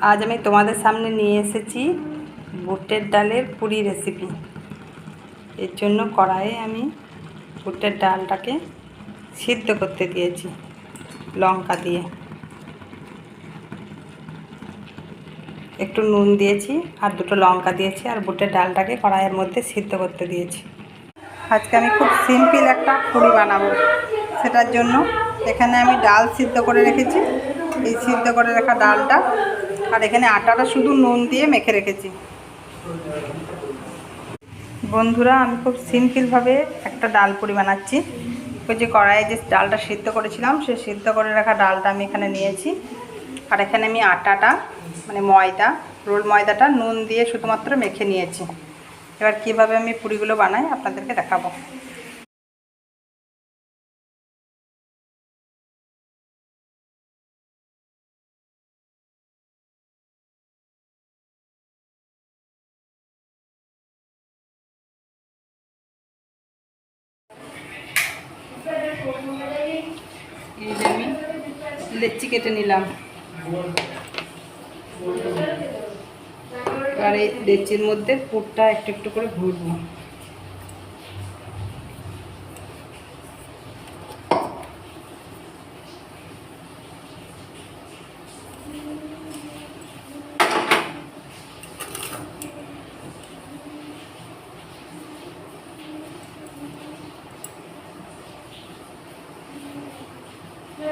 আজ আমি তোমাদের সামনে নিয়ে এসেছি বুটের ডালের পুরি রেসিপি এর জন্য কড়াইয়ে আমি বুটের ডালটাকে সিদ্ধ করতে দিয়েছি লঙ্কা দিয়ে। একটু নুন দিয়েছি আর দুটো লঙ্কা দিয়েছি আর বুটের ডালটাকে কড়াইয়ের মধ্যে সিদ্ধ করতে দিয়েছি। আজকে আমি খুব সিম্পল একটা পুরি বানাবো। সেটার জন্য এখানে আমি ডাল সিদ্ধ করে রেখেছি। এই সিদ্ধ করে রাখা ডালটা আর এখানে আটাটা শুধু নুন দিয়ে মেখে রেখেছি। বন্ধুরা, আমি খুব সিম্পলভাবে একটা ডাল পুরি বানাচ্ছি। ওই যে কড়াইয়ে যে ডালটা সিদ্ধ করেছিলাম, সে সিদ্ধ করে রাখা ডালটা আমি এখানে নিয়েছি। আর এখানে আমি আটাটা মানে ময়দা, রোল ময়দাটা নুন দিয়ে শুধুমাত্র মেখে নিয়েছি। এবার কীভাবে আমি পুরিগুলো বানাই আপনাদেরকে দেখাবো। এই যে আমি লেচি কেটে নিলাম। আর এই লেচির মধ্যে পুরটা একটু একটু করে ভরবো।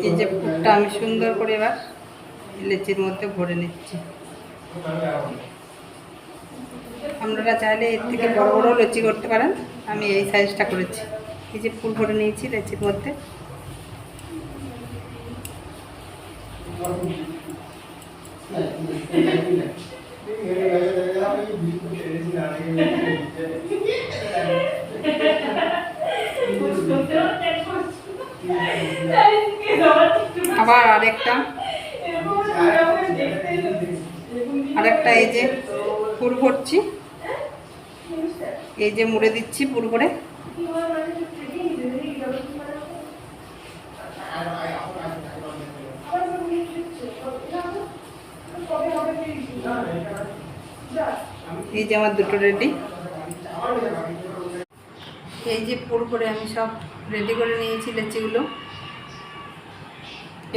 এই যে পুরটা আমি সুন্দর করে এবার লেচির মধ্যে ভরে নিচ্ছি। আপনারা চাইলে এর থেকে বড় বড় লুচি করতে পারেন। আমি এই সাইজটা করেছি। এই যে ফুল ভরে নিয়েছি লেচির মধ্যে। আবার আরেকটা। আরেকটা এই যে ফুল ভরছি। এই যে মুড়ে দিচ্ছি পুর ভরে। এই যে আমার দুটো রেডি এই যে পুর করে আমি সব রেডি করে নিয়েছি লেচিগুলো।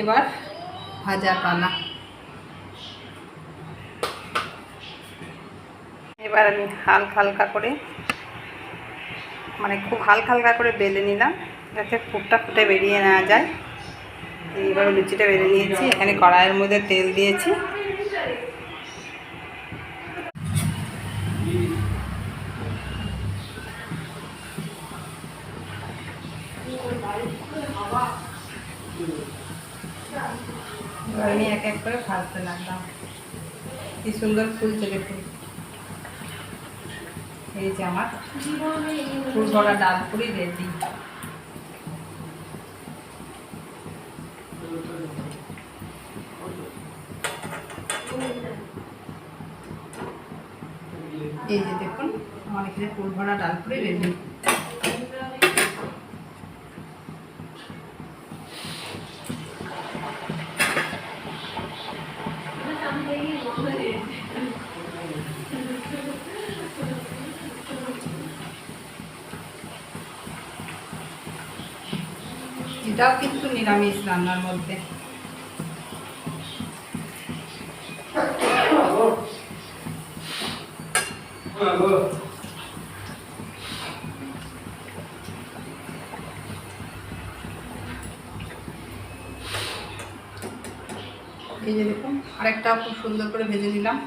এবার ভাজা পালা এবার আমি হালকা হালকা করে মানে খুব হালকা হালকা করে বেলে নিলাম, যাতে ফুটটা ফুটে বেরিয়ে নেওয়া যায়। এইবার লুচিটা বেলে নিয়েছি, এখানে কড়াইয়ের মধ্যে তেল দিয়েছি। আমি এক এক করে ভাজতে লাগলাম। কি সুন্দর ফুলছে দেখুন এই যে আমার ফুল ভরা ডাল পুরি রেডি। এই যে দেখুন, আমার এখানে ফুল ভরা ডাল পুরি রেডি। এটাও কিন্তু নিরামিষ রান্নার মধ্যে। এই যে দেখুন আরেকটা খুব সুন্দর করে ভেজে নিলাম।